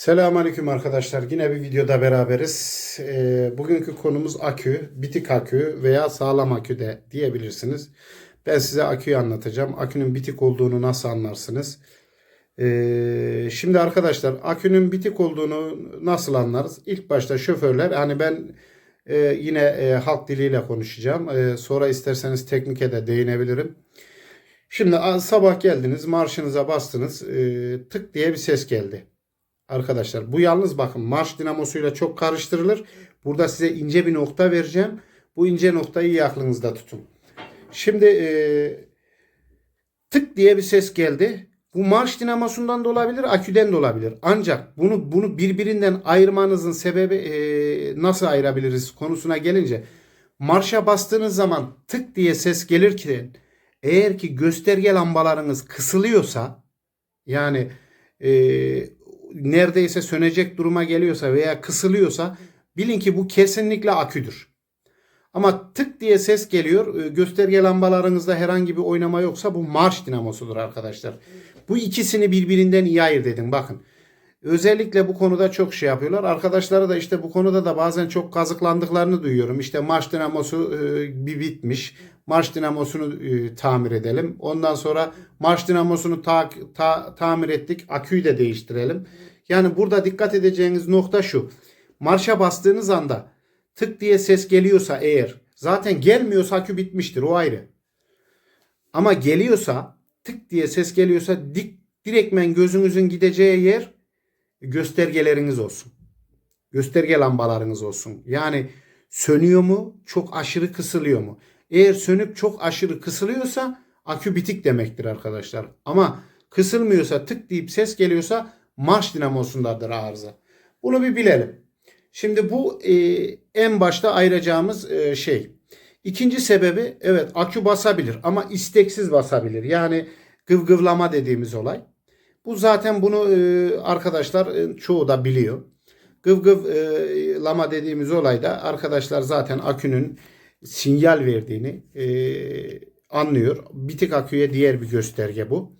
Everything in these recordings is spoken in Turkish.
Selamünaleyküm arkadaşlar. Yine bir videoda beraberiz. Ee, bugünkü konumuz akü, bitik akü veya sağlam akü de diyebilirsiniz. Ben size aküyü anlatacağım. Akünün bitik olduğunu nasıl anlarsınız? Ee, şimdi arkadaşlar akünün bitik olduğunu nasıl anlarız? İlk başta şoförler, hani ben e, yine e, halk diliyle konuşacağım. E, sonra isterseniz teknike de değinebilirim. Şimdi sabah geldiniz, marşınıza bastınız, e, tık diye bir ses geldi. Arkadaşlar bu yalnız bakın marş dinamosuyla çok karıştırılır. Burada size ince bir nokta vereceğim. Bu ince noktayı iyi aklınızda tutun. Şimdi e, tık diye bir ses geldi. Bu marş dinamosundan da olabilir, aküden de olabilir. Ancak bunu bunu birbirinden ayırmanızın sebebi e, nasıl ayırabiliriz konusuna gelince marşa bastığınız zaman tık diye ses gelirken eğer ki gösterge lambalarınız kısılıyorsa yani e, neredeyse sönecek duruma geliyorsa veya kısılıyorsa bilin ki bu kesinlikle aküdür. Ama tık diye ses geliyor. e, Gösterge lambalarınızda herhangi bir oynama yoksa bu marş dinamosudur arkadaşlar. Bu ikisini birbirinden iyi ayırt edin. Bakın. Özellikle bu konuda çok şey yapıyorlar. Arkadaşları da işte bu konuda da bazen çok kazıklandıklarını duyuyorum. İşte marş dinamosu e, bir bitmiş. Marş dinamosunu e, tamir edelim. Ondan sonra marş dinamosunu ta- ta- tamir ettik. Aküyü de değiştirelim. Yani burada dikkat edeceğiniz nokta şu. Marşa bastığınız anda tık diye ses geliyorsa eğer zaten gelmiyorsa akü bitmiştir o ayrı. Ama geliyorsa tık diye ses geliyorsa dik direktmen gözünüzün gideceği yer göstergeleriniz olsun. Gösterge lambalarınız olsun. Yani sönüyor mu? Çok aşırı kısılıyor mu? Eğer sönüp çok aşırı kısılıyorsa akü bitik demektir arkadaşlar. Ama kısılmıyorsa tık deyip ses geliyorsa marş dinamosundadır arıza. Bunu bir bilelim. Şimdi bu e, en başta ayıracağımız e, şey. İkinci sebebi evet akü basabilir ama isteksiz basabilir. Yani gıvgıvlama dediğimiz olay. Bu zaten bunu e, arkadaşlar e, çoğu da biliyor. Gıvgıvlama dediğimiz olayda arkadaşlar zaten akünün sinyal verdiğini e, anlıyor. Bitik aküye diğer bir gösterge bu.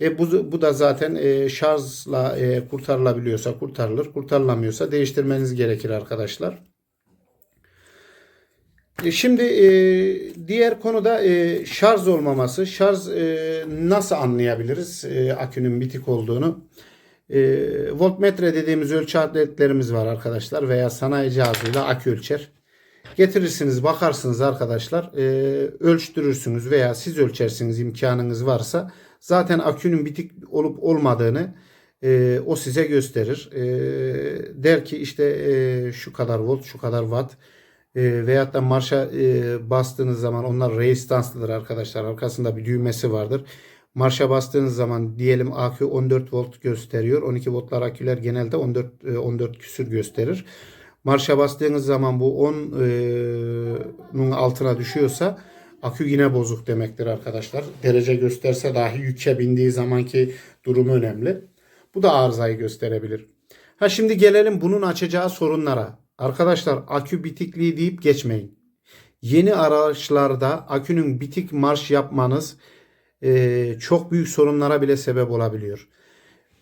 E bu, bu da zaten e, şarjla e, kurtarılabiliyorsa kurtarılır. Kurtarılamıyorsa değiştirmeniz gerekir arkadaşlar. E, Şimdi e, diğer konuda e, şarj olmaması. Şarj e, nasıl anlayabiliriz e, akünün bitik olduğunu? E, voltmetre dediğimiz ölçü aletlerimiz var arkadaşlar veya sanayi cihazıyla akü ölçer. Getirirsiniz bakarsınız arkadaşlar e, ölçtürürsünüz veya siz ölçersiniz imkanınız varsa zaten akünün bitik olup olmadığını e, o size gösterir. E, der ki işte e, şu kadar volt şu kadar watt e, veyahut da marşa e, bastığınız zaman onlar reistanslıdır arkadaşlar. Arkasında bir düğmesi vardır. Marşa bastığınız zaman diyelim akü 14 volt gösteriyor. 12 voltlar aküler genelde 14 e, 14 küsür gösterir. Marşa bastığınız zaman bu 10'nun altına düşüyorsa akü yine bozuk demektir arkadaşlar. Derece gösterse dahi yüke bindiği zamanki durumu önemli. Bu da arızayı gösterebilir. Ha şimdi gelelim bunun açacağı sorunlara. Arkadaşlar akü bitikliği deyip geçmeyin. Yeni araçlarda akünün bitik marş yapmanız e, çok büyük sorunlara bile sebep olabiliyor.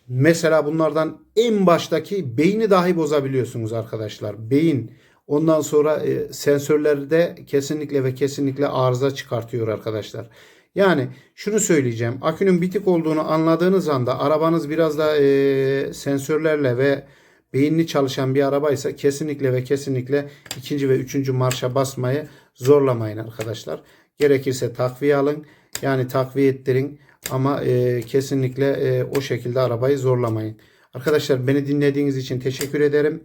Mesela bunlardan en baştaki beyni dahi bozabiliyorsunuz arkadaşlar. Beyin ondan sonra e, sensörlerde kesinlikle ve kesinlikle arıza çıkartıyor arkadaşlar. Yani şunu söyleyeceğim. Akünün bitik olduğunu anladığınız anda arabanız biraz da e, sensörlerle ve beyinli çalışan bir arabaysa kesinlikle ve kesinlikle ikinci ve üçüncü marşa basmayı zorlamayın arkadaşlar. Gerekirse takviye alın. Yani takviye ettirin ama e, kesinlikle e, o şekilde arabayı zorlamayın. Arkadaşlar beni dinlediğiniz için teşekkür ederim.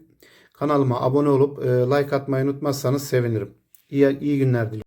Kanalıma abone olup e, like atmayı unutmazsanız sevinirim. İyi, iyi günler diliyorum.